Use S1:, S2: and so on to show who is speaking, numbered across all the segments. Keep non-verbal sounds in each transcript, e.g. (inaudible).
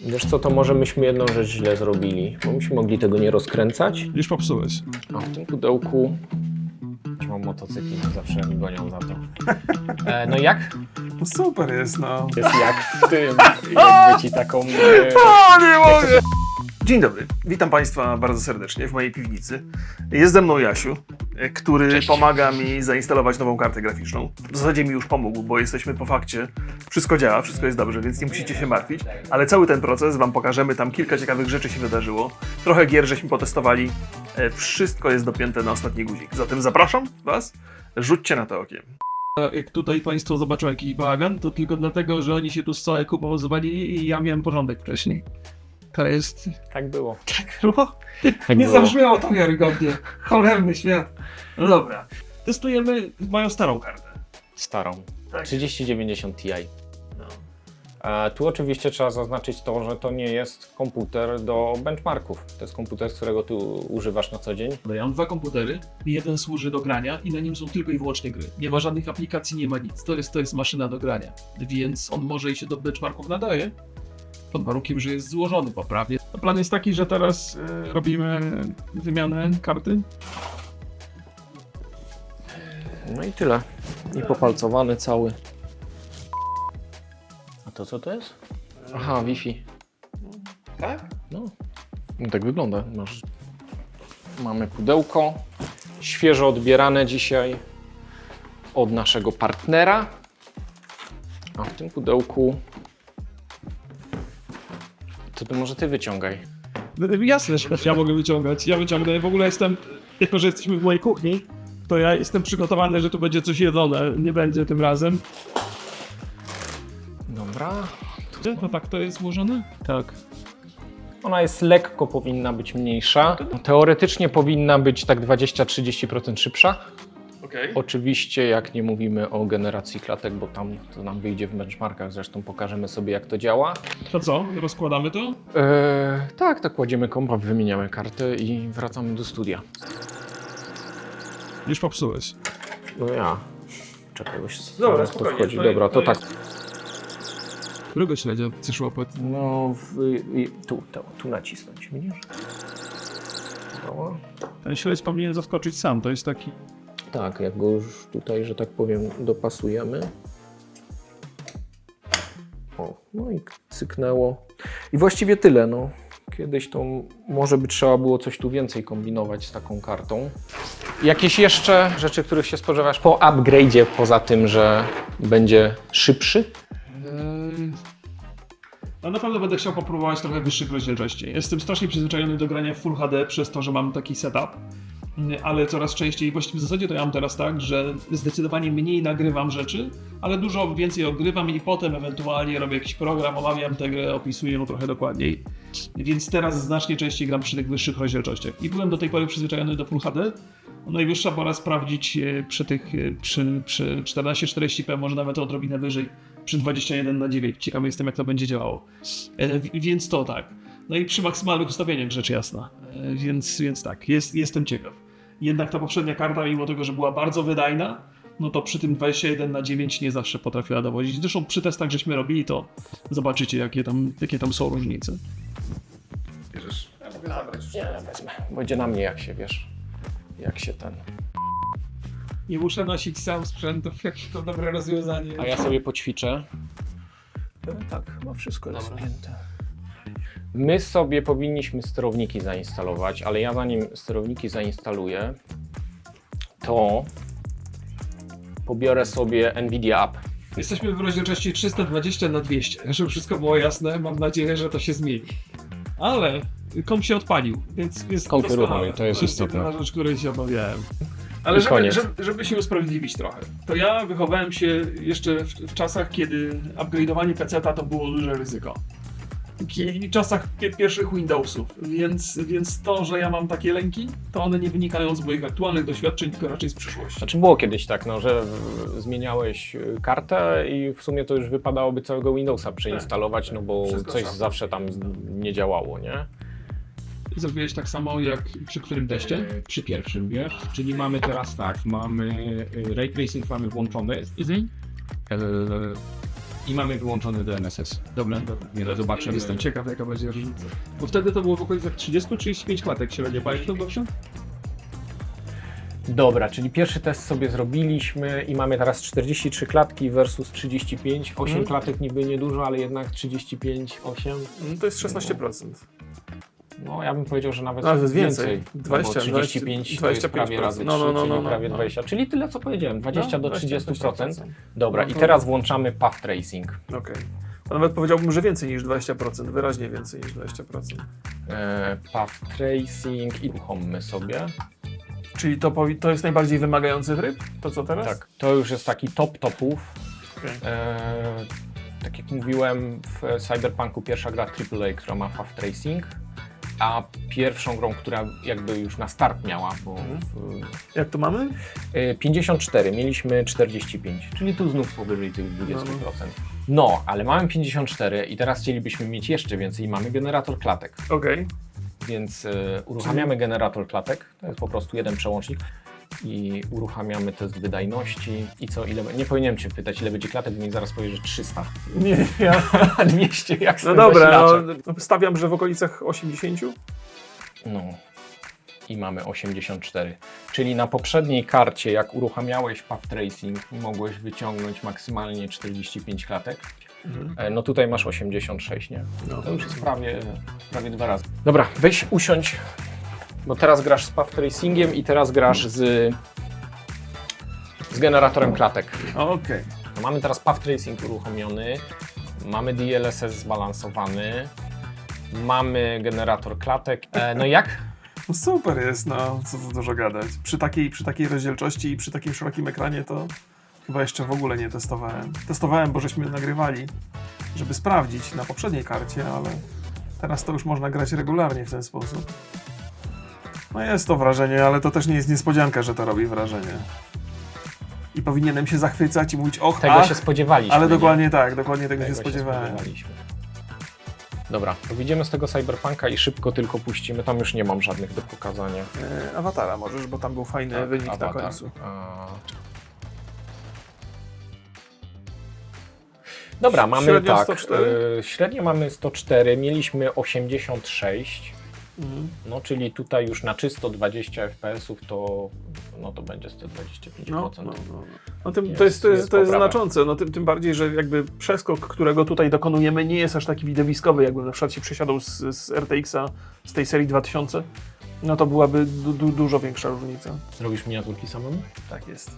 S1: Wiesz co, to może myśmy jedną rzecz źle zrobili, bo myśmy mogli tego nie rozkręcać.
S2: Już popsułeś.
S1: A w tym pudełku mam motocykli, zawsze mi gonią za to. E, no jak?
S2: No super jest, no.
S1: Jest jak w tym, (laughs) jakby ci taką... E,
S2: O, nie mogę! Dzień dobry, witam Państwa bardzo serdecznie w mojej piwnicy. Jest ze mną Jasiu, e, który pomaga mi zainstalować nową kartę graficzną. W zasadzie mi już pomógł, bo jesteśmy po fakcie. Wszystko działa, wszystko jest dobrze, więc nie musicie się martwić. Ale cały ten proces Wam pokażemy, tam kilka ciekawych rzeczy się wydarzyło. Trochę gier żeśmy potestowali. E, Wszystko jest dopięte na ostatni guzik. Zatem zapraszam Was, rzućcie na to okiem.
S3: jak tutaj państwo zobaczą jakiś bałagan, to tylko dlatego, że oni się tu z całej kupą zwalili i ja miałem porządek wcześniej. To jest...
S1: tak było.
S3: No,
S1: Tak
S3: nie
S1: było.
S3: zabrzmiało to wiarygodnie. Cholerny świat. No dobra. Testujemy moją starą kartę.
S1: Starą.
S3: Tak.
S1: 3090 Ti. E, tu oczywiście trzeba zaznaczyć to, że to nie jest komputer do benchmarków. To jest komputer, z którego ty używasz na co dzień.
S3: Ja mam dwa komputery, jeden służy do grania i na nim są tylko i wyłącznie gry. Nie ma żadnych aplikacji, nie ma nic. To jest, to jest maszyna do grania. Więc on może i się do benchmarków nadaje, pod warunkiem, że jest złożony poprawnie. Plan jest taki, że teraz e, robimy wymianę karty.
S1: No i tyle. I popalcowany cały. A to co to jest? Aha, Wi-Fi.
S2: Tak?
S1: No, no tak wygląda. Masz... Mamy pudełko, świeżo odbierane dzisiaj od naszego partnera. A w tym pudełku to, to może ty wyciągaj.
S3: Jasne, że ja mogę wyciągać. Ja wyciągnę. W ogóle jestem, jako że jesteśmy w mojej kuchni, to ja jestem przygotowany, że tu będzie coś jedzone. Nie będzie tym razem.
S1: Dobra.
S3: To tak to jest złożone? Tak.
S1: Ona jest lekko, powinna być mniejsza. Teoretycznie powinna być tak 20-30% szybsza.
S2: Okej.
S1: Oczywiście, jak nie mówimy o generacji klatek, bo tam to nam wyjdzie w benchmarkach, zresztą pokażemy sobie, jak to działa.
S3: To co? Rozkładamy to?
S1: Eee, tak, tak, kładziemy kompa, wymieniamy kartę i wracamy do studia.
S3: Już popsułeś.
S1: No ja. Czekaj, już
S2: Dobra,
S1: zaraz to
S2: spokojnie,
S1: wchodzi.
S2: to-
S1: Dobra, to
S2: to
S1: tak.
S3: Którego śledzia chcesz łapać?
S1: No, w, i, tu, tu, tu nacisnąć, widzisz?
S3: Ten śledź powinien zaskoczyć sam. To jest taki...
S1: tak, jak go już tutaj, że tak powiem, dopasujemy. O, no i cyknęło. I właściwie tyle, no. Kiedyś to może by trzeba było coś tu więcej kombinować z taką kartą. Jakieś jeszcze rzeczy, których się spodziewasz po upgrade'zie, poza tym, że będzie szybszy?
S3: Eee, No na pewno będę chciał popróbować trochę wyższych rozdzielczości. Jestem strasznie przyzwyczajony do grania w Full HD przez to, że mam taki setup, ale coraz częściej, właściwie w zasadzie to ja mam teraz tak, że zdecydowanie mniej nagrywam rzeczy, ale dużo więcej ogrywam i potem ewentualnie robię jakiś program, omawiam tę grę, opisuję ją trochę dokładniej. Więc teraz znacznie częściej gram przy tych wyższych rozdzielczościach. I byłem do tej pory przyzwyczajony do Full HD. Najwyższa pora sprawdzić e, przy tych, e, przy, przy 1440p, może nawet odrobinę wyżej, przy 21 na 9. Ciekawy jestem, jak to będzie działało. E, Więc to tak. No i przy maksymalnych ustawieniach, rzecz jasna. Więc, więc tak, jest, jestem ciekaw. Jednak ta poprzednia karta, mimo tego, że była bardzo wydajna, no to przy tym 21 na 9 nie zawsze potrafiła dowodzić. Zresztą przy testach, żeśmy robili, to zobaczycie, jakie tam, jakie tam są różnice.
S2: Bierzesz? Ja mogę zabrać już.
S1: Nie, wezmę. Będzie na mnie, jak się wiesz. Jak się ten.
S3: Nie muszę nosić sam sprzętów, (laughs) jakie to dobre rozwiązanie.
S1: A ja sobie poćwiczę. E, Tak, chyba wszystko jest spięte. My sobie powinniśmy sterowniki zainstalować, ale ja zanim sterowniki zainstaluję, to pobiorę sobie Nvidia App.
S3: Jesteśmy w rozdzielczości 320 na 200. Żeby wszystko było jasne, mam nadzieję, że to się zmieni. Ale komp się odpalił, więc jest
S1: Komp uruchomił, to jest istotne.
S3: jedyna rzecz, której się obawiałem. Ale
S1: I
S3: żeby, żeby, żeby się usprawiedliwić trochę, to ja wychowałem się jeszcze w, w czasach, kiedy upgrade'owanie PC-ta to było duże ryzyko. I w czasach pi- pierwszych Windowsów, więc, więc to, że ja mam takie lęki, to one nie wynikają z moich aktualnych doświadczeń, tylko raczej z przyszłości.
S1: Znaczy było kiedyś tak, no, że w- zmieniałeś y, kartę i w sumie to już wypadałoby całego Windowsa przeinstalować, no bo
S2: Wszystko
S1: coś
S2: trzeba.
S1: zawsze tam nie działało, nie?
S3: Zrobiłeś tak samo jak przy którym teście?
S4: Przy pierwszym, wiesz? Czyli mamy teraz tak, mamy e, ray tracing mamy włączony. E, i mamy wyłączony DNSS. Dobra, dobra. Nie, no zobaczymy.
S5: Jestem ciekaw, jaka będzie różnica. Bo wtedy to było w okolicach 30-35 klatek średnio. Pamiętasz to, Gosiu?
S1: Dobra, czyli pierwszy test sobie zrobiliśmy i mamy teraz 43 klatki versus 35. 8
S3: Mhm.
S1: klatek niby niedużo, ale jednak 35, 8.
S3: No to jest 16%.
S1: No ja bym powiedział, że nawet
S3: No, to jest
S1: więcej.
S3: więcej.
S1: No,
S3: 20,
S1: bo 35 to jest
S3: 25%.
S1: prawie razy 3,
S3: No, no, no,
S1: czyli
S3: no, no.
S1: prawie 20. Czyli tyle co powiedziałem, 20
S3: No,
S1: do
S3: 20,
S1: 30%.
S3: 20%.
S1: Dobra,
S3: No
S1: i
S3: to-
S1: teraz włączamy path tracing.
S3: Okej. To Nawet powiedziałbym, że więcej niż 20%, wyraźnie więcej niż 20%.
S1: E, path tracing i uruchommy sobie.
S3: Czyli to, to jest najbardziej wymagający tryb? To co teraz?
S1: Tak, to już jest taki top topów.
S3: Okej.
S1: E, tak jak mówiłem, w Cyberpunku pierwsza gra AAA, która ma path tracing, a pierwszą grą, która jakby już na start miała, bo
S3: Mhm.
S1: w,
S3: Jak to mamy?
S1: e, 54, mieliśmy 45, czyli tu znów powyżej tych 20%. No, ale mamy 54 i teraz chcielibyśmy mieć jeszcze więcej i mamy generator klatek.
S3: Okej.
S1: Więc e, uruchamiamy generator klatek, to jest po prostu jeden przełącznik i uruchamiamy test wydajności i co, ile, nie powinienem Cię pytać ile będzie klatek, bo mi zaraz powie, że 300.
S3: Nie, ja... (laughs)
S1: 200 jak z
S3: No
S1: tym
S3: dobra, no,
S1: zasilaczem.
S3: stawiam, że w okolicach 80.
S1: No. I mamy 84. Czyli na poprzedniej karcie, jak uruchamiałeś path tracing, mogłeś wyciągnąć maksymalnie 45 klatek. E, No tutaj masz 86, nie?
S3: No,
S1: To już jest prawie, prawie dwa razy. Dobra, weź usiądź, bo teraz grasz z path tracingiem i teraz grasz z, z generatorem klatek.
S3: Okej.
S1: No mamy teraz path tracing uruchomiony, mamy DLSS zbalansowany, mamy generator klatek. E, no jak?
S3: No super jest, no co tu dużo gadać. Przy takiej, przy takiej rozdzielczości i przy takim szerokim ekranie to chyba jeszcze w ogóle nie testowałem. Testowałem, bo żeśmy nagrywali, żeby sprawdzić na poprzedniej karcie, ale teraz to już można grać regularnie w ten sposób. No jest to wrażenie, ale to też nie jest niespodzianka, że to robi wrażenie. I powinienem się zachwycać i mówić, och,
S1: Tego
S3: ach,
S1: się spodziewaliśmy.
S3: ale
S1: nie?
S3: dokładnie tak, dokładnie tego,
S1: Tego
S3: się spodziewałem.
S1: spodziewaliśmy. Dobra, to wyjdziemy z tego cyberpunka i szybko tylko puścimy. Tam już nie mam żadnych do pokazania.
S3: E, awatara możesz, bo tam był fajny
S1: Tak,
S3: wynik na
S1: awatar.
S3: końcu.
S1: A... Dobra, mamy
S3: Średnio
S1: tak.
S3: 104?
S1: y, średnio mamy 104, mieliśmy 86.
S3: Mhm.
S1: No, czyli tutaj już na czysto 20 FPS-ów to, no, to będzie 125%.
S3: No, no, no. no. no tym,
S1: Jest-
S3: to jest, to jest,
S1: jest
S3: to jest znaczące, no tym, tym bardziej, że jakby przeskok, którego tutaj dokonujemy nie jest aż taki widowiskowy, jakbym na przykład się przesiadał z, z RTX-a z tej serii 2000, no to byłaby du, du, dużo większa różnica.
S1: Robisz miniaturki samemu?
S3: Tak jest.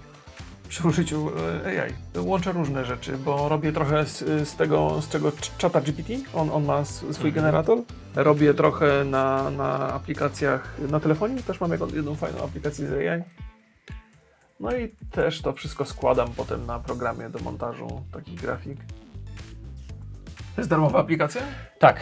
S3: Przy użyciu e, AI. Łączę różne rzeczy, bo robię trochę z, z tego, z czego czata GPT, on, on ma swój
S1: Mhm.
S3: generator. Robię trochę na, na aplikacjach na telefonie, też mam jedną, jedną fajną aplikację z AI. No i też to wszystko składam potem na programie do montażu takich grafik. To jest darmowa aplikacja?
S1: Tak.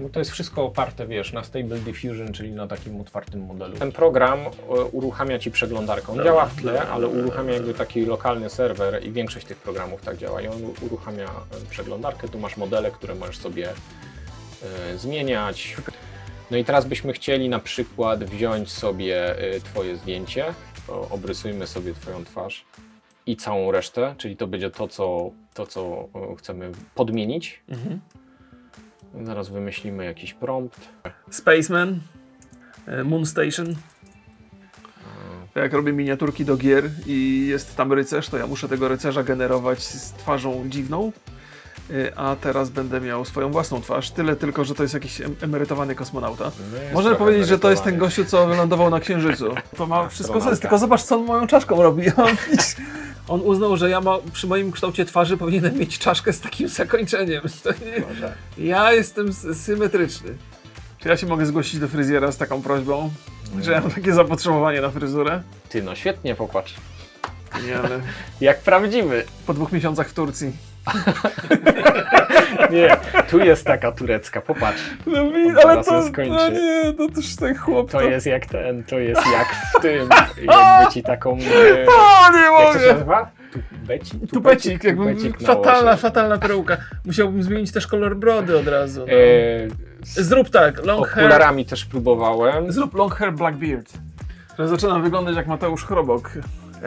S1: No to jest wszystko oparte, wiesz, na Stable Diffusion, czyli na takim otwartym modelu. Ten program e, uruchamia ci przeglądarkę. On działa w tle, ale uruchamia jakby taki lokalny serwer i większość tych programów tak działa. I on uruchamia e, przeglądarkę, tu masz modele, które możesz sobie e, zmieniać. No i teraz byśmy chcieli na przykład wziąć sobie twoje zdjęcie, obrysujmy sobie twoją twarz i całą resztę, czyli to będzie to, co, to, co chcemy podmienić. Zaraz wymyślimy jakiś prompt.
S3: Spaceman, e, Moon Station. To Jak robię miniaturki do gier i jest tam rycerz, to ja muszę tego rycerza generować z twarzą dziwną. E, A teraz będę miał swoją własną twarz. Tyle tylko, że to jest jakiś em- emerytowany kosmonauta.
S1: No jest
S3: Można
S1: trochę
S3: powiedzieć, że to jest ten
S1: emerytowany.
S3: gościu, co wylądował na Księżycu. To ma wszystko sens, tylko zobacz, co on moją czaszką robi. (laughs) on uznał, że ja ma, przy moim kształcie twarzy powinienem mieć czaszkę z takim zakończeniem. (laughs) To nie, ja jestem symetryczny. Czy ja się mogę zgłosić do fryzjera z taką prośbą, że ja mam takie zapotrzebowanie na fryzurę?
S1: Ty, no świetnie, popatrz.
S3: Nie, ale (laughs)
S1: Jak prawdziwy.
S3: po dwóch miesiącach w Turcji. (laughs) (laughs)
S1: Nie, tu jest taka turecka, popatrz.
S3: No
S1: On
S3: ale to, no nie, to też ten chłop
S1: To jest jak ten, to jest jak w tym, (laughs) jakby ci taką... E,
S3: O, nie
S1: jak to się
S3: mogę!
S1: nazywa? Tubecik?
S3: Tupecik, jakby
S1: Tupecik na
S3: fatalna, fatalna peruka. Musiałbym zmienić też kolor brody od razu. No.
S1: E,
S3: Zrób tak, long hair.
S1: okularami też próbowałem.
S3: Zrób long hair black beard. Zaczynam wyglądać jak Mateusz Chrobok.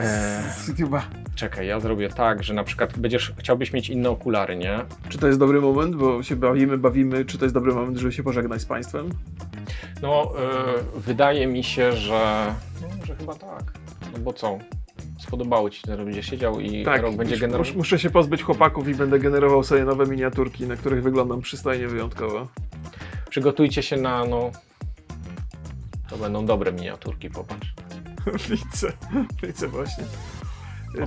S1: Eee,
S3: Chyba.
S1: czekaj, ja zrobię tak, że na przykład będziesz, chciałbyś mieć inne okulary, nie?
S3: Czy to jest dobry moment, bo się bawimy, bawimy, czy to jest dobry moment, żeby się pożegnać z Państwem?
S1: No, e, wydaje mi się, że, no, że chyba tak. No bo co? Spodobało Ci się, że będziesz siedział i rok będzie
S3: Tak,
S1: generował.
S3: mus- muszę się pozbyć chłopaków i będę generował sobie nowe miniaturki, na których wyglądam przystojnie wyjątkowo.
S1: Przygotujcie się na, no... To będą dobre miniaturki, popatrz. (laughs)
S3: Widzę, widzę właśnie.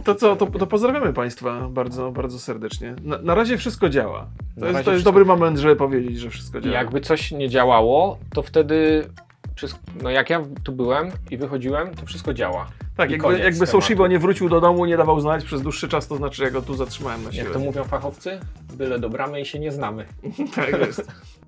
S3: To co, to, to pozdrawiamy Państwa bardzo, bardzo serdecznie. Na, na razie wszystko działa. To jest, to jest dobry moment, żeby powiedzieć, że wszystko działa.
S1: Jakby coś nie działało, to wtedy... No jak ja tu byłem i wychodziłem, to wszystko działa.
S3: tak,
S1: i
S3: jakby, jakby. Soshibo nie wrócił do domu, nie dawał znać przez dłuższy czas, to znaczy, ja go tu zatrzymałem na siłę.
S1: Jak to mówią fachowcy, byle do bramy i się nie znamy. (laughs)
S3: Tak jest. (laughs)